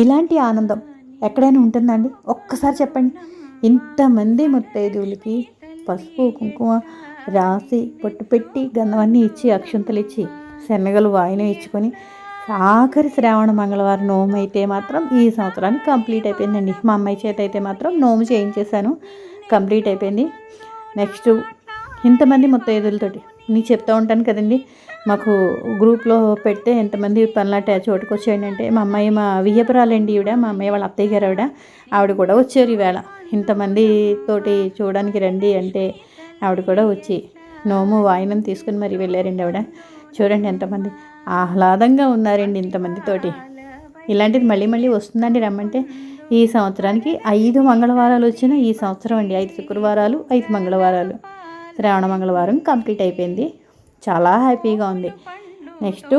ఇలాంటి ఆనందం ఎక్కడైనా ఉంటుందండి? ఒక్కసారి చెప్పండి. ఇంతమంది ముత్తైదువులకి పసుపు కుంకుమ రాసి పొట్టు పెట్టి గంధవన్నీ ఇచ్చి అక్షంతలు ఇచ్చి శనగలు వాయినం ఇచ్చుకొని ఆఖరి శ్రావణ మంగళవారం నోము అయితే మాత్రం ఈ సంవత్సరానికి కంప్లీట్ అయిపోయిందండి. మా అమ్మాయి చేత అయితే మాత్రం నోము చేయించేశాను. కంప్లీట్ అయిపోయింది. నెక్స్ట్ ఇంతమంది ముత్తైదులతోటి నేను చెప్తూ ఉంటాను కదండి. మాకు గ్రూప్లో పెడితే ఎంతమంది పనులాట చోటుకు వచ్చేయండి అంటే మా అమ్మాయి మా వియ్యపురాలండి ఈవిడ మా అమ్మాయి వాళ్ళ అత్తయ్య గారు ఆవిడ. ఆవిడ కూడా వచ్చారు ఈవేళ. ఇంతమంది తోటి చూడడానికి రండి అంటే ఆవిడ కూడా వచ్చి నోము వాయినం తీసుకుని మరి వెళ్ళారండి ఆవిడ. చూడండి ఎంతమంది ఆహ్లాదంగా ఉన్నారండి ఇంతమందితోటి ఇలాంటిది మళ్ళీ మళ్ళీ వస్తుందండి రమ్మంటే ఈ సంవత్సరానికి ఐదు మంగళవారాలు వచ్చిన ఈ సంవత్సరం అండి ఐదు శుక్రవారాలు ఐదు మంగళవారాలు. శ్రావణ మంగళవారం కంప్లీట్ అయిపోయింది. చాలా హ్యాపీగా ఉంది. నెక్స్ట్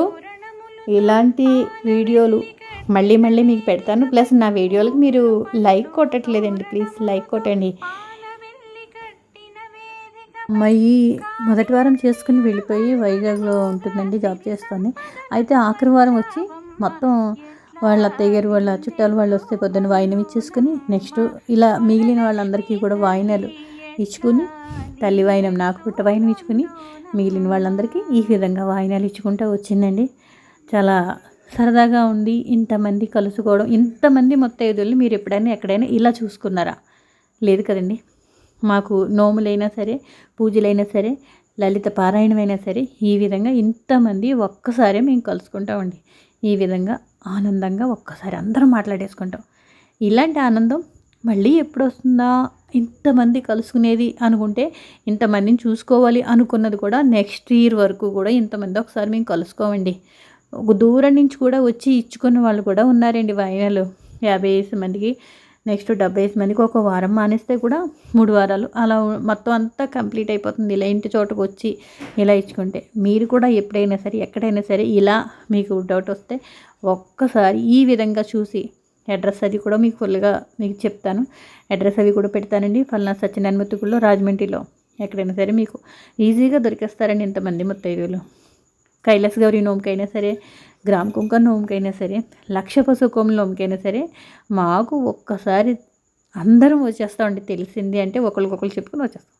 ఇలాంటి వీడియోలు మళ్ళీ మళ్ళీ మీకు పెడతాను. ప్లస్ నా వీడియోలకు మీరు లైక్ కొట్టట్లేదండి. ప్లీజ్ లైక్ కొట్టండి. అమ్మాయి మొదటి వారం చేసుకుని వెళ్ళిపోయి వైజాగ్లో ఉంటుందండి జాబ్ చేస్తుంది. అయితే ఆఖరి వారం వచ్చి మొత్తం వాళ్ళ అత్తయ్య గారు వాళ్ళ చుట్టాలు వాళ్ళు వస్తే పొద్దున్న వాయినం ఇచ్చేసుకుని నెక్స్ట్ ఇలా మిగిలిన వాళ్ళందరికీ కూడా వాయినాలు ఇచ్చుకుని తల్లి వాయినం నాకు పుట్ట వాయినం ఇచ్చుకుని మిగిలిన వాళ్ళందరికీ ఈ విధంగా వాయినాలు ఇచ్చుకుంటూ వచ్చిందండి. చాలా సరదాగా ఉంది ఇంతమంది కలుసుకోవడం ఇంతమంది మొత్తం మీరు ఎప్పుడైనా ఎక్కడైనా ఇలా చూసుకున్నారా? లేదు కదండి. మాకు నోములైనా సరే పూజలైనా సరే లలిత పారాయణమైనా సరే ఈ విధంగా ఇంతమంది ఒక్కసారే మేము కలుసుకుంటామండి. ఈ విధంగా ఆనందంగా ఒక్కసారి అందరం మాట్లాడేసుకుంటాం. ఇలాంటి ఆనందం మళ్ళీ ఎప్పుడు వస్తుందా? ఇంతమంది కలుసుకునేది అనుకుంటే ఇంతమందిని చూసుకోవాలి అనుకున్నది కూడా నెక్స్ట్ ఇయర్ వరకు కూడా ఇంతమంది ఒకసారి మేము కలుసుకోమండి. ఒక దూరం నుంచి కూడా వచ్చి ఇచ్చుకున్న వాళ్ళు కూడా ఉన్నారండి వైనలు యాభై మందికి నెక్స్ట్ డెబ్బై మందికి ఒక వారం మానేస్తే కూడా మూడు వారాలు. అలా మొత్తం అంతా కంప్లీట్ అయిపోతుంది. ఇలా ఇంటి చోటకు వచ్చి ఇలా ఇచ్చుకుంటే మీరు కూడా ఎప్పుడైనా సరే ఎక్కడైనా సరే ఇలా మీకు డౌట్ వస్తే ఒక్కసారి ఈ విధంగా చూసి అడ్రస్ అది కూడా మీకు ఫుల్గా మీకు చెప్తాను. అడ్రస్ అవి కూడా పెడతానండి. ఫలానా సత్యనారాయణ ముత్తుకుల్లో రాజమండ్రిలో ఎక్కడైనా సరే మీకు ఈజీగా దొరికేస్తారండి ఇంతమంది ముత్తైదులు కైలాస్ గౌరీ నోముకైనా సరే గ్రామ్ కుంకన్ నోముకైనా సరే లక్ష పశుకోమ నోముకైనా సరే మాకు ఒక్కసారి అందరం వచ్చేస్తామండి. తెలిసింది అంటే ఒకరికొకరు చెప్పుకొని వచ్చేస్తాం.